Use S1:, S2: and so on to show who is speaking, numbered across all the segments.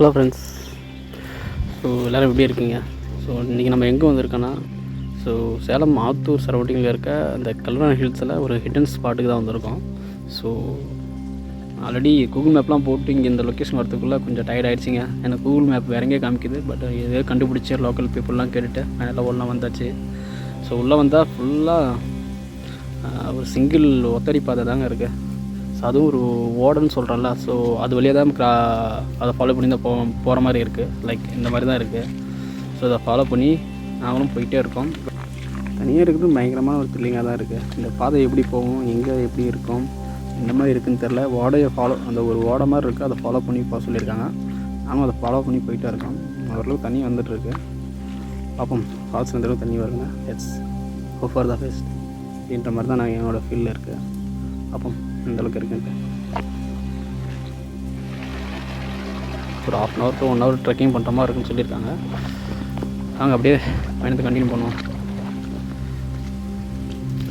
S1: Hello friends so எல்லோரும் எப்படி இருக்கீங்க? ஸோ இன்றைக்கி நம்ம எங்கே வந்திருக்கோன்னா ஸோ சேலம் ஆத்தூர் சரௌண்டிங்கில் இருக்க அந்த கல்வன ஹில்ஸில் ஒரு ஹிடன் ஸ்பாட்டுக்கு தான் வந்திருக்கோம். ஸோ ஆல்ரெடி கூகுள் மேப்லாம் போட்டு இங்கே இந்த லொக்கேஷன் வரதுக்குள்ளே கொஞ்சம் டயர்ட் ஆகிடுச்சிங்க எனக்கு கூகுள் மேப் வேற எங்கேயே காமிக்குது. பட் இதே கண்டுபிடிச்சி லோக்கல் பீப்புளெலாம் கேட்டுட்டு மேலே உள்ள வந்தாச்சு. ஸோ உள்ளே வந்தால் ஃபுல்லாக ஒரு சிங்கிள் ஒத்தடி பாதை தாங்க இருக்குது ஸோ அதுவும் ஒரு ஓடன்னு சொல்கிறேன்ல ஸோ அது வழியாக தான் க்ரா அதை ஃபாலோ பண்ணி தான் போ போகிற மாதிரி இருக்குது லைக் இந்த மாதிரி தான் இருக்குது ஸோ அதை ஃபாலோ பண்ணி நாங்களும் போயிட்டே இருக்கோம். தனியாக இருக்குது பயங்கரமான ஒரு த்ரில்லிங்காக தான் இருக்குது இந்த பாதை எப்படி போகும்? எங்கே எப்படி இருக்கும்? இந்த மாதிரி இருக்குன்னு தெரில ஓடையை ஃபாலோ அந்த ஒரு ஓடை மாதிரி இருக்குது அதை ஃபாலோ பண்ணி போக சொல்லியிருக்காங்க. நானும் அதை ஃபாலோ பண்ணி போயிட்டே இருக்கோம். ஓரளவுக்கு தண்ணி வந்துட்டுருக்கு பார்ப்போம். ஃபால்ஸ் வந்துடும் தண்ணி வருங்க எட்ஸ் ஹோ ஃபார் த பெஸ்ட் அப்படின்ற மாதிரி தான் நான் என்னோடய ஃபீல்டில் இருக்குது பார்ப்போம். அந்தளவுக்கு இருக்குங்க. ஒரு half an hour to one hour trekking பண்ணுற மாதிரி இருக்குன்னு சொல்லியிருக்காங்க. நாங்கள் அப்படியே பயணத்தை கண்டினியூ பண்ணுவோம்.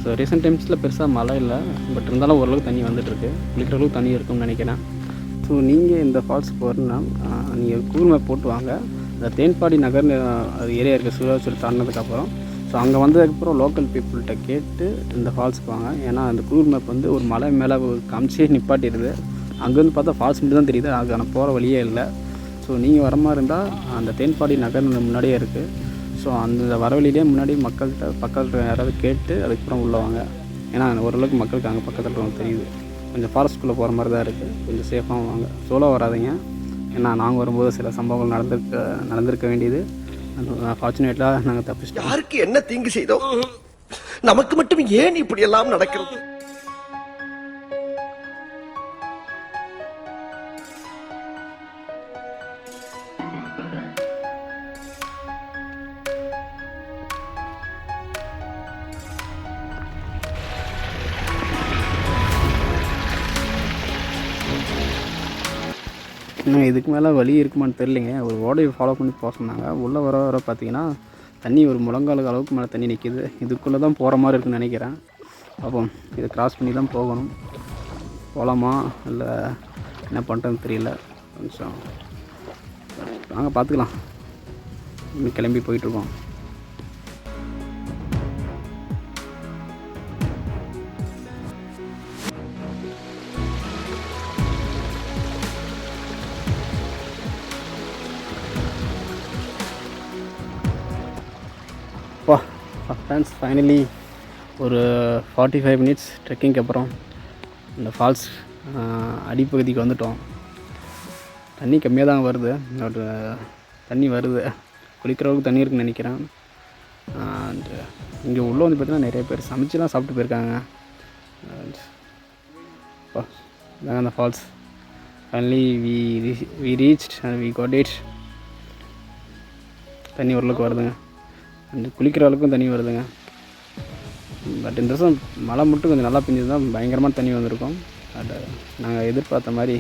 S1: ஸோ ரீசெண்ட் டைம்ஸில் பெருசாக மழை இல்லை பட் இருந்தாலும் ஓரளவுக்கு தண்ணி வந்துட்டுருக்கு குளிக்கிற அளவுக்கு தண்ணி இருக்கும்னு நினைக்கிறேன். ஸோ நீங்கள் இந்த ஃபால்ஸ் போகிறேன்னா நீங்கள் கூகுள் மேப் போட்டு வாங்க. இந்த தேன்பாடி நகர் அது ஏரியா இருக்க சூழாச்சூர் தாண்டினதுக்கப்புறம் ஸோ அங்கே வந்ததுக்கப்புறம் லோக்கல் பீப்புள்கிட்ட கேட்டு இந்த ஃபால்ஸுக்கு வாங்க. ஏன்னா அந்த கூகுள் மேப் வந்து ஒரு மலை மேலே காமிச்சே நிப்பாட்டிடுது. அங்கேருந்து பார்த்தா ஃபால்ஸ் மட்டும் தான் தெரியுது. அதுக்கான போகிற வழியே இல்லை. ஸோ நீங்கள் வர மாதிரி இருந்தால் அந்த தேன்பாடி நகர் முன்னாடியே இருக்குது ஸோ அந்த வர வழியிலே முன்னாடி மக்கள்கிட்ட பக்கத்தில் யாராவது கேட்டு அதுக்கப்புறம் உள்ளே வாங்க. ஏன்னா ஓரளவுக்கு மக்களுக்கு அங்கே பக்கத்தில் இருக்கவங்க தெரியுது. கொஞ்சம் ஃபாரஸ்ட்குள்ளே போகிற மாதிரி தான் இருக்குது கொஞ்சம் சேஃபாகவும் வாங்க. சோலோ வராதீங்க. ஏன்னா நாங்கள் வரும்போது சில சம்பவங்கள் நடந்திருக்க நடந்திருக்க வேண்டியது. ஃபார்ச்சுனேட்டாக நாங்கள் தப்பிச்சிட்டோம்.
S2: யாருக்கு என்ன தீங்கு செய்தோம்? நமக்கு மட்டும் ஏன் இப்படி எல்லாம் நடக்கிறது?
S1: இன்னும் இதுக்கு மேலே வழி இருக்குமான்னு தெரிலிங்க ஒரு ஓடையை ஃபாலோ பண்ணி போக சொன்னாங்க. உள்ளே வர வர பார்த்தீங்கன்னா தண்ணி ஒரு முழங்காலுக்கு அளவுக்கு மேலே தண்ணி நிற்கிது இதுக்குள்ளே தான் போகிற மாதிரி இருக்குன்னு நினைக்கிறேன். அப்போ இதை கிராஸ் பண்ணி தான் போகணும். போகலாமா இல்லை என்ன பண்ணுறதுன்னு தெரியல. கொஞ்சம் நாங்கள் பார்த்துக்கலாம். இன்னும் கிளம்பி போயிட்டுருக்கோம் ஃப்ரெண்ட்ஸ் ஃபைனலி ஒரு ஃபார்ட்டி ஃபைவ் மினிட்ஸ் ட்ரெக்கிங்க்கு அப்புறம் இந்த ஃபால்ஸ் அடிப்பகுதிக்கு வந்துட்டோம். தண்ணி கம்மியாக தான் வருது. ஒரு தண்ணி வருது. குளிக்கிற அளவுக்கு தண்ணி இருக்குன்னு நினைக்கிறேன். இங்கே உள்ளே வந்து பார்த்தீங்கன்னா நிறைய பேர் சமைச்சுலாம் சாப்பிட்டு போயிருக்காங்க. இதாங்க அந்த falls finally we we reach and we got it தண்ணி ஓரளவுக்கு வருதுங்க. குளிக்கிற அளவுக்கும் தண்ணி வருதுங்க. பட் இந்த வருஷம் மழை மட்டும் கொஞ்சம் நல்லா பெஞ்சது தான் பயங்கரமாக தண்ணி வந்திருக்கும். பட் நாங்கள் எதிர்பார்த்த மாதிரி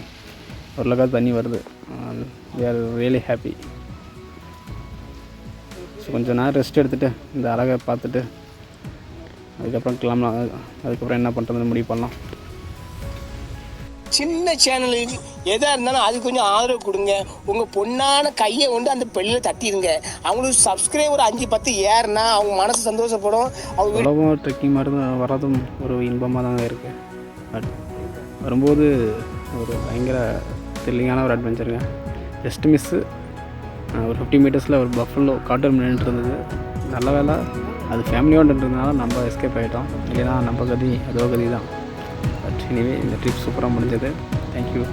S1: ஓரளவுக்காக தண்ணி வருது. We are really happy so கொஞ்சம் நேரம் ரெஸ்ட் எடுத்துகிட்டு இந்த அழகை பார்த்துட்டு அதுக்கப்புறம் கிளம்பலாம். அதுக்கப்புறம் என்ன பண்ணுறதுன்னு முடிவு பண்ணலாம்.
S3: சின்ன சேனலுக்கு எதாக இருந்தாலும் அது கொஞ்சம் ஆதரவு கொடுங்க. உங்கள் பொண்ணான கையை கொண்டு அந்த பெல்லில் தட்டிடுங்க. அவங்களுக்கு சப்ஸ்கிரைபர் அஞ்சு பத்து ஏறுனா அவங்க மனசு சந்தோஷப்படும். அவங்க
S1: உலகம் ட்ரெக்கிங் மாதிரி தான் வரதும் ஒரு இன்பமாக தாங்க இருக்குது பட் வரும்போது ஒரு பயங்கர த்ரில்லிங்கான ஒரு அட்வென்ச்சருங்க ஜஸ்ட் மிஸ்ஸு ஒரு ஃபிஃப்டி மீட்டர்ஸில் ஒரு பஃபல்லோ காட்டன் நின்றுட்டு இருந்தது நல்ல வேலை அது ஃபேமிலியோடு இருந்ததுனால நம்ம எஸ்கேப் ஆகிட்டோம் இல்லைனா நம்ம கதி அதோ கதி தான் பட் இனிவே இந்த ட்ரிப் சூப்பராக முடிஞ்சது. தேங்க்யூ